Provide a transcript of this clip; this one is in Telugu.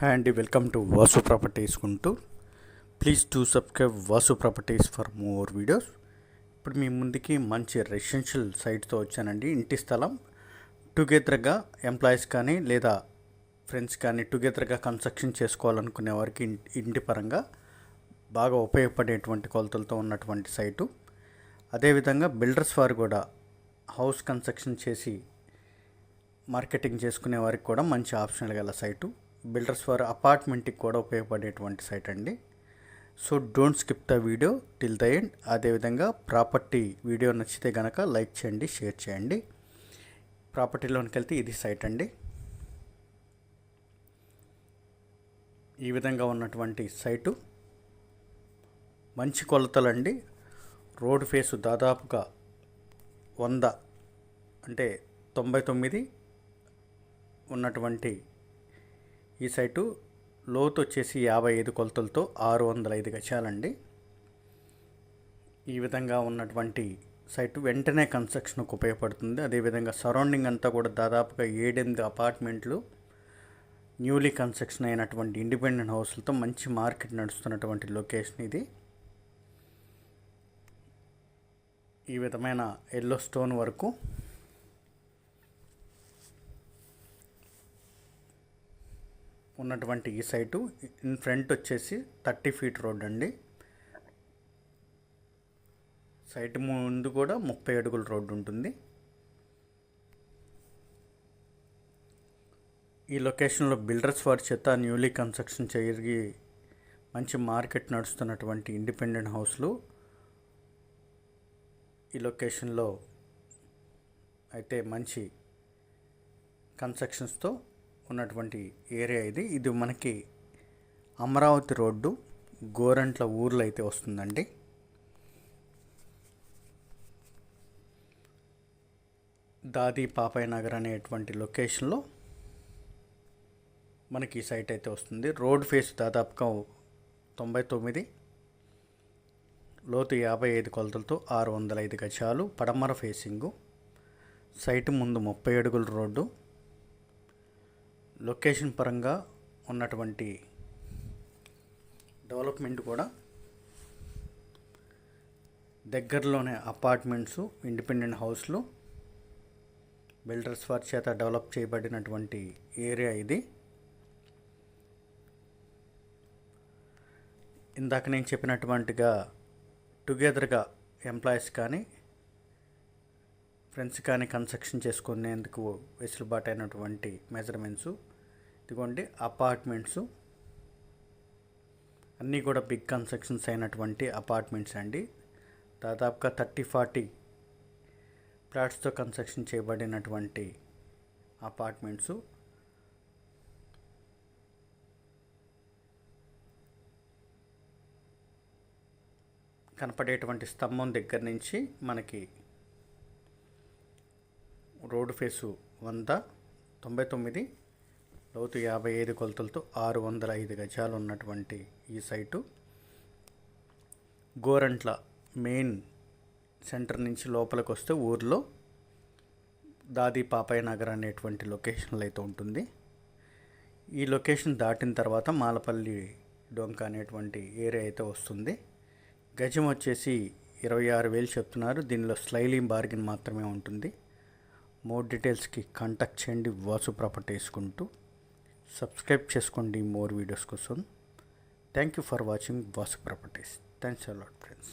హాయ్ అండి welcome to Vasu properties Guntur please to subscribe Vasu properties for more videos. ఇప్పుడు మీ ముందుకి మంచి రెసిడెన్షియల్ సైట్తో వచ్చానండి. ఇంటి స్థలం టుగెదర్గా ఎంప్లాయీస్ కానీ లేదా ఫ్రెండ్స్ కానీ టుగెదర్గా కన్స్ట్రక్షన్ చేసుకోవాలనుకునే వారికి ఇంటి పరంగా బాగా ఉపయోగపడేటువంటి కొలతలతో ఉన్నటువంటి సైటు. అదేవిధంగా బిల్డర్స్ వారు కూడా హౌస్ కన్స్ట్రక్షన్ చేసి మార్కెటింగ్ చేసుకునే వారికి కూడా మంచి ఆప్షన్ గల సైటు. బిల్డర్స్ ఫర్ అపార్ట్మెంట్కి కూడా ఉపయోగపడేటువంటి సైట్ అండి. So don't skip the video till the end. అదేవిధంగా ప్రాపర్టీ వీడియో నచ్చితే కనుక లైక్ చేయండి షేర్ చేయండి. ప్రాపర్టీలోనికి వెళ్తే ఇది సైట్ అండి. ఈ విధంగా ఉన్నటువంటి సైటు. మంచి కొలతలండి. రోడ్ ఫేసు దాదాపుగా వంద అంటే తొంభై తొమ్మిది ఉన్నటువంటి ఈ సైటు లోతు వచ్చేసి యాభై ఐదు కొలతలతో ఆరు వందల ఐదు గజాలండి. ఈ విధంగా ఉన్నటువంటి సైటు వెంటనే కన్స్ట్రక్షన్కు ఉపయోగపడుతుంది. అదేవిధంగా సరౌండింగ్ అంతా కూడా దాదాపుగా ఏడెనిమిది అపార్ట్మెంట్లు న్యూలీ కన్స్ట్రక్షన్ అయినటువంటి ఇండిపెండెంట్ హౌస్లతో మంచి మార్కెట్ నడుస్తున్నటువంటి లొకేషన్ ఇది. ఈ విధమైన ఎల్లో స్టోన్ వరకు ఉన్నటువంటి ఈ సైటు ఇన్ ఫ్రంట్ వచ్చేసి థర్టీ ఫీట్ రోడ్ అండి. సైట్ ముందు కూడా ముప్పై అడుగుల రోడ్డు ఉంటుంది. ఈ లొకేషన్లో బిల్డర్స్ వారి చేత న్యూలీ కన్స్ట్రక్షన్ జరిగి మంచి మార్కెట్ నడుస్తున్నటువంటి ఇండిపెండెంట్ హౌస్లు ఈ లొకేషన్లో అయితే మంచి కన్స్ట్రక్షన్స్తో ఉన్నటువంటి ఏరియా ఇది. ఇది మనకి అమరావతి రోడ్డు గోరంట్ల ఊర్లో అయితే వస్తుందండి. దాది పాపాయ్ నగర్ అనేటువంటి లొకేషన్లో మనకి ఈ సైట్ అయితే వస్తుంది. రోడ్ ఫేస్ దాదాపుగా తొంభై తొమ్మిది లోతు యాభై ఐదు కొలతలతో ఆరు వందల ఐదు గజాలు పడమర ఫేసింగు సైట్ ముందు ముప్పై అడుగుల రోడ్డు లొకేషన్ పరంగా ఉన్నటువంటి డెవలప్మెంట్ కూడా దగ్గరలోనే అపార్ట్మెంట్స్ ఇండిపెండెంట్ హౌస్లు బిల్డర్స్ వారి చేత డెవలప్ చేయబడినటువంటి ఏరియా ఇది. ఇందాక నేను చెప్పినటువంటిగా టుగెదర్గా ఎంప్లాయీస్ కానీ ఫ్రెండ్స్ కానీ కన్స్ట్రక్షన్ చేసుకునేందుకు వెసులుబాటు అయినటువంటి మెజర్మెంట్స్ ఇదిగోండి అపార్ట్మెంట్స్. అన్నీ కూడా బిగ్ కన్స్ట్రక్షన్స్ అయినటువంటి అపార్ట్మెంట్స్ అండి. దాదాపుగా థర్టీ ఫార్టీ ఫ్లాట్స్తో కన్స్ట్రక్షన్ చేయబడినటువంటి అపార్ట్మెంట్స్. కనపడేటువంటి స్తంభం దగ్గర నుంచి మనకి రోడ్డు ఫేసు వంద తొంభై తొమ్మిది లోతు యాభై ఐదు కొలతలతో ఆరు వందల ఐదు గజాలు ఉన్నటువంటి ఈ సైటు. గోరంట్ల మెయిన్ సెంటర్ నుంచి లోపలికి వస్తే ఊర్లో దాది పాపాయ నగర్ అనేటువంటి లొకేషన్లో అయితే ఉంటుంది. ఈ లొకేషన్ దాటిన తర్వాత మాలపల్లి డొంక అనేటువంటి ఏరియా అయితే వస్తుంది. గజం వచ్చేసి ఇరవై ఆరు వేలు చెప్తున్నారు. దీనిలో స్లైలీ బార్గిన్ మాత్రమే ఉంటుంది. మోర్ డీటెయిల్స్కి కాంటాక్ట్ చేయండి. వాసు ప్రాపర్టీ వేసుకుంటూ సబ్స్క్రైబ్ చేసుకోండి. మోర్ వీడియోస్ కోసం. Thank you for watching Vasu properties thanks a lot friends